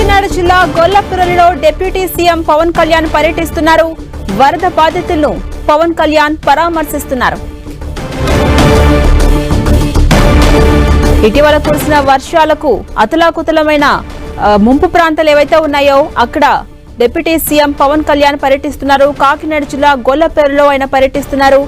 కాకినాడ జిల్లా గొల్లపురంలో deputy CM Pawan Kalyan పర్యటిస్తున్నారు. వరద బాధితులను పవన్ కళ్యాణ్ పరామర్శిస్తున్నారు. ఇటీవల కురిసిన వర్షాలకు అతలాకుతలమైన ముంపు ప్రాంతాలు ఏవైతే ఉన్నాయో అక్కడ డిప్యూటీ సీఎం పవన్ కళ్యాణ్ పర్యటిస్తున్నారు. కాకినాడ జిల్లా గొల్లపేరులో ఆయన పర్యటిస్తున్నారు.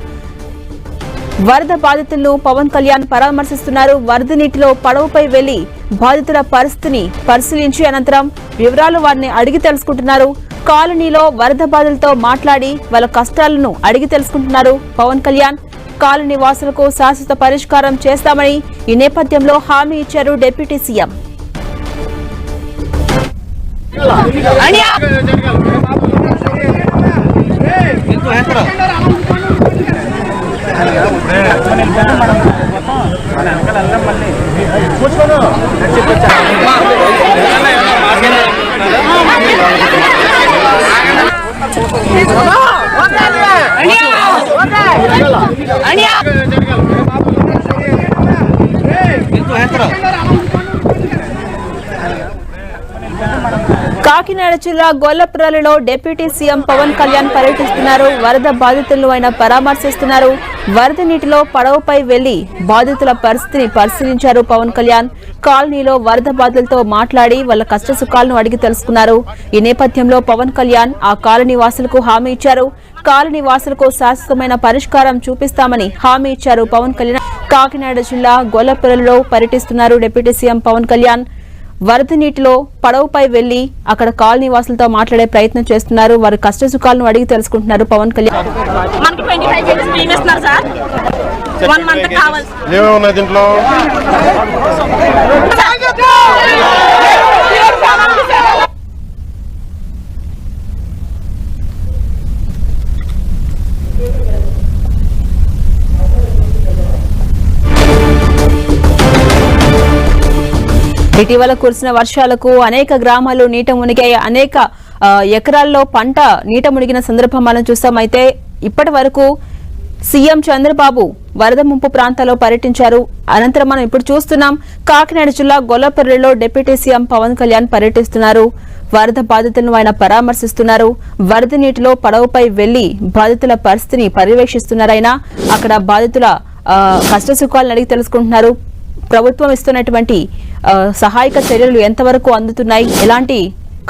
వరద బాధితులను పవన్ కళ్యాణ్ పరామర్శిస్తున్నారు. వరద నీటిలో పడవపై వెళ్ళి బాధితుల పరిస్థితిని పరిశీలించి అనంతరం వివరాలు వారిని అడిగి తెలుసుకుంటున్నారు. కాలనీలో వరద బాధితులతో మాట్లాడి వాళ్ళ కష్టాలను అడిగి తెలుసుకుంటున్నారు పవన్ కళ్యాణ్. కాలనీ వాసులకు శాశ్వత పరిష్కారం చేస్తామని ఈ నేపథ్యంలో హామీ ఇచ్చారు డిప్యూటీ సీఎం. కాకినాడ జిల్లా గొల్లపురాలలో డిప్యూటీ సీఎం పవన్ కళ్యాణ్ పర్యటిస్తున్నారు. వరద బాధితులను ఆయన పరామర్శిస్తున్నారు. వరద నీటిలో పడవపై వెళ్ళి బాధితుల పరిస్థితిని పరిశీలించారు పవన్ కళ్యాణ్. కాలనీలో వరద బాధితులతో మాట్లాడి వాళ్ళ కష్ట సుఖాలను అడిగి తెలుసుకున్నారు. ఈ నేపథ్యంలో పవన్ కళ్యాణ్ ఆ కాలనీ వాసులకు హామీ ఇచ్చారు. కాలనీ వాసులకు శాశ్వతమైన పరిష్కారం చూపిస్తామని హామీ ఇచ్చారు పవన్ కళ్యాణ్. కాకినాడ జిల్లా గొల్లపురలో పర్యటిస్తున్నారు డిప్యూటీ సీఎం పవన్ కళ్యాణ్. వరద నీటిలో పడవపై వెళ్ళి అక్కడ కాలనీ వాసులతో మాట్లాడే ప్రయత్నం చేస్తున్నారు. వారి కష్ట సుఖాలను అడిగి తెలుసుకుంటున్నారు. పవన్ కళ్యాణ్. ఏమేమి ఉన్నాయి దీంట్లో? ఇటీవల కురిసిన వర్షాలకు అనేక గ్రామాలు నీట మునిగాయి. అనేక ఎకరాల్లో పంట నీట మునిగిన సందర్భం మనం చూస్తాం అయితే ఇప్పటి వరకు సీఎం చంద్రబాబు వరద ముంపు ప్రాంతాల్లో పర్యటించారు. అనంతరం మనం ఇప్పుడు చూస్తున్నాం కాకినాడ జిల్లా గొల్లపల్లిలో డిప్యూటీ సీఎం పవన్ కళ్యాణ్ పర్యటిస్తున్నారు. వరద బాధితులను ఆయన పరామర్శిస్తున్నారు. వరద నీటిలో పడవపై వెళ్ళి బాధితుల పరిస్థితిని పర్యవేక్షిస్తున్నారాయన అక్కడ బాధితుల ఆ, అడిగి తెలుసుకుంటున్నారు. ప్రభుత్వం ఇస్తున్నటువంటి సహాయక చర్యలు ఎంతవరకు అందుతున్నాయి? ఎలాంటి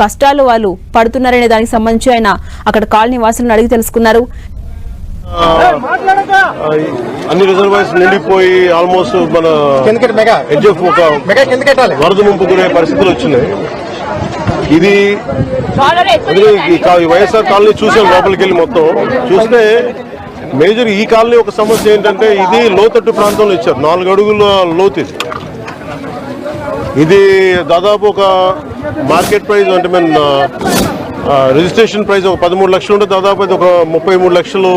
కష్టాలు వాళ్ళు పడుతున్నారనే దానికి సంబంధించి ఆయన అక్కడ కాలనీ వాసులను అడిగి తెలుసుకున్నారు. అన్ని రిజర్వాయర్స్ నిండిపోయి ఆల్మోస్ట్ మన వరద ముంపు గురే పరిస్థితులు వచ్చినాయి. ఇది వైఎస్ఆర్ కాలనీ చూసాం లోపలికి వెళ్ళి మొత్తం. చూస్తే మేజర్ ఈ కాలనీ ఒక సమస్య ఏంటంటే ఇది లోతట్టు ప్రాంతంలో ఇచ్చారు. నాలుగు అడుగుల లోతు ఇది. ఇది దాదాపు ఒక మార్కెట్ ప్రైస్ అంటే మీన్ రిజిస్ట్రేషన్ ప్రైస్ ఒక పదమూడు లక్షలు ఉంటే దాదాపు అది ఒక ముప్పై మూడు లక్షలు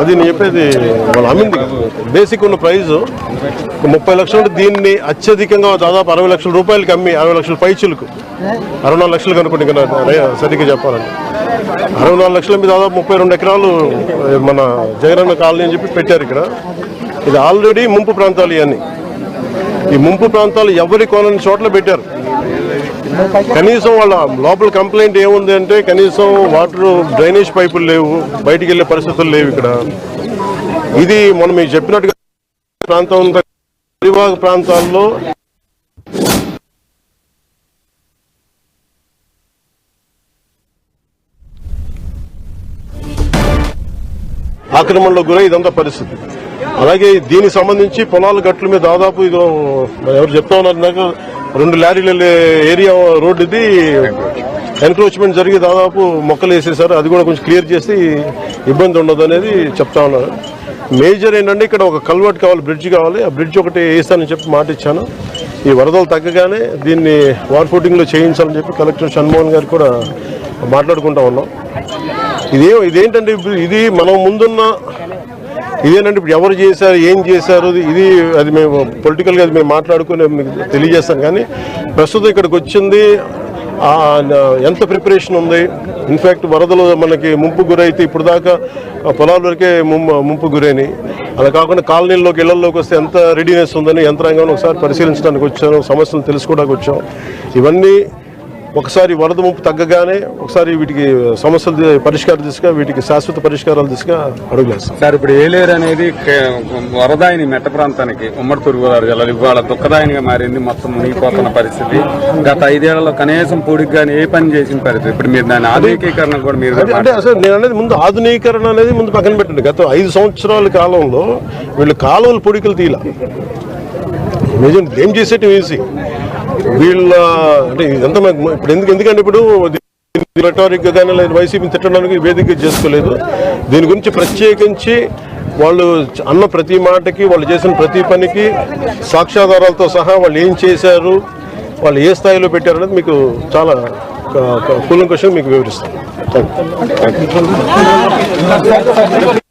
అది నేను చెప్పేది వాళ్ళు అమ్మింది బేసిక్ ఉన్న ప్రైస్ ముప్పై లక్షలు ఉంటే దీన్ని అత్యధికంగా దాదాపు అరవై లక్షల రూపాయలకి అమ్మి అరవై లక్షల పైచులకు అరవై నాలుగు లక్షలు కనుక్కుంటే ఇంకా సరిగ్గా చెప్పాలండి అరవై నాలుగు లక్షల మీద దాదాపు ముప్పై రెండు ఎకరాలు మన జగనన్న కాలనీ అని చెప్పి పెట్టారు ఇక్కడ. ఇది ఆల్రెడీ ముంపు ప్రాంతాలు ఇవన్నీ. ఈ ముంపు ప్రాంతాలు ఎవరి కొనని చోట్ల పెట్టారు? కనీసం వాళ్ళ లోపల కంప్లైంట్ ఏముంది అంటే కనీసం వాటర్ డ్రైనేజ్ పైపులు లేవు బయటికి వెళ్ళే పరిస్థితులు లేవు ఇక్కడ. ఇది మనం మీకు చెప్పినట్టుగా ప్రాంతం అంతా పరివాహక ప్రాంతాల్లో ఆక్రమణలో గురై ఇదంతా పరిస్థితి. అలాగే దీనికి సంబంధించి పొలాల గట్ల మీద దాదాపు ఇది ఎవరు చెప్తా ఉన్నారు నాకు రెండు లారీలు ఏరియా రోడ్డు ఇది ఎన్క్రోచ్మెంట్ జరిగి దాదాపు మొక్కలు వేసేసారు. అది కూడా కొంచెం క్లియర్ చేసి ఇబ్బంది ఉండదు అనేది చెప్తా ఉన్నారు. మేజర్ ఏంటంటే ఇక్కడ ఒక కల్వర్ట్ కావాలి బ్రిడ్జ్ కావాలి. ఆ బ్రిడ్జ్ ఒకటి వేస్తానని చెప్పి మాట ఇచ్చాను. ఈ వరదలు తగ్గగానే దీన్ని వార్ ఫుటింగ్లో చేయించాలని చెప్పి కలెక్టర్ షణ్మోహన్ గారు కూడా మాట్లాడుకుంటా ఉన్నాం. ఇదే ఇదేంటంటే ఇది మనం ముందున్న ఇదేనంటే ఇప్పుడు ఎవరు చేశారు ఏం చేశారు ఇది అది మేము పొలిటికల్గా అది మేము మాట్లాడుకుని మీకు తెలియజేస్తాం. కానీ ప్రస్తుతం ఇక్కడికి వచ్చింది ఎంత ప్రిపరేషన్ ఉంది? ఇన్ఫ్యాక్ట్ వరదలు మనకి ముంపు గురైతే ఇప్పుడు దాకా పొలాల వరకే ముంపు ముంపు గురైనాయి. అలా కాకుండా కాలనీల్లోకి ఇళ్ళలోకి వస్తే ఎంత రెడీనెస్ ఉందని యంత్రాంగం ఒకసారి పరిశీలించడానికి వచ్చాను సమస్యలు తెలుసుకోవడానికి వచ్చాం. ఇవన్నీ ఒకసారి వరద ముంపు తగ్గగానే ఒకసారి వీటికి సమస్యలు పరిష్కార దిశగా వీటికి శాశ్వత పరిష్కారాల దిశగా అడుగులేస్తాం సార్. ఇప్పుడు ఏలేరు అనేది వరదాయిని మెట్ట ప్రాంతానికి ఉమ్మడి తూర్పుగోదావరి జిల్లాలో ఇవాళ దుఃఖదాయినిగా మారింది మొత్తం మునిగిపోతున్న పరిస్థితి. గత ఐదేళ్ళలో కనీసం పూడికి కానీ ఏ పని చేసిన పరిస్థితి. ఇప్పుడు మీరు దాని ఆధునికీకరణ కూడా మీరు అంటే అసలు నేను అనేది ముందు ఆధునీకరణ అనేది ముందు పక్కన పెట్టండి. గత ఐదు సంవత్సరాల కాలంలో వీళ్ళు కాలువలు పొడికలు తీల నిజం ఏం చేసేటి ఈజీ వీళ్ళ అంటే ఇదంతా ఇప్పుడు ఎందుకు ఎందుకంటే ఇప్పుడు రెటారిక్ కానీ లేదా వైసీపీని తిట్టడానికి వేదిక చేసుకోలేదు. దీని గురించి ప్రత్యేకించి వాళ్ళు అన్న ప్రతి మాటకి వాళ్ళు చేసిన ప్రతి పనికి సాక్ష్యాధారాలతో సహా వాళ్ళు ఏం చేశారు వాళ్ళు ఏ స్థాయిలో పెట్టారు అనేది మీకు చాలా కూలం క్వశ్చన్ మీకు వివరిస్తాను థ్యాంక్ యూ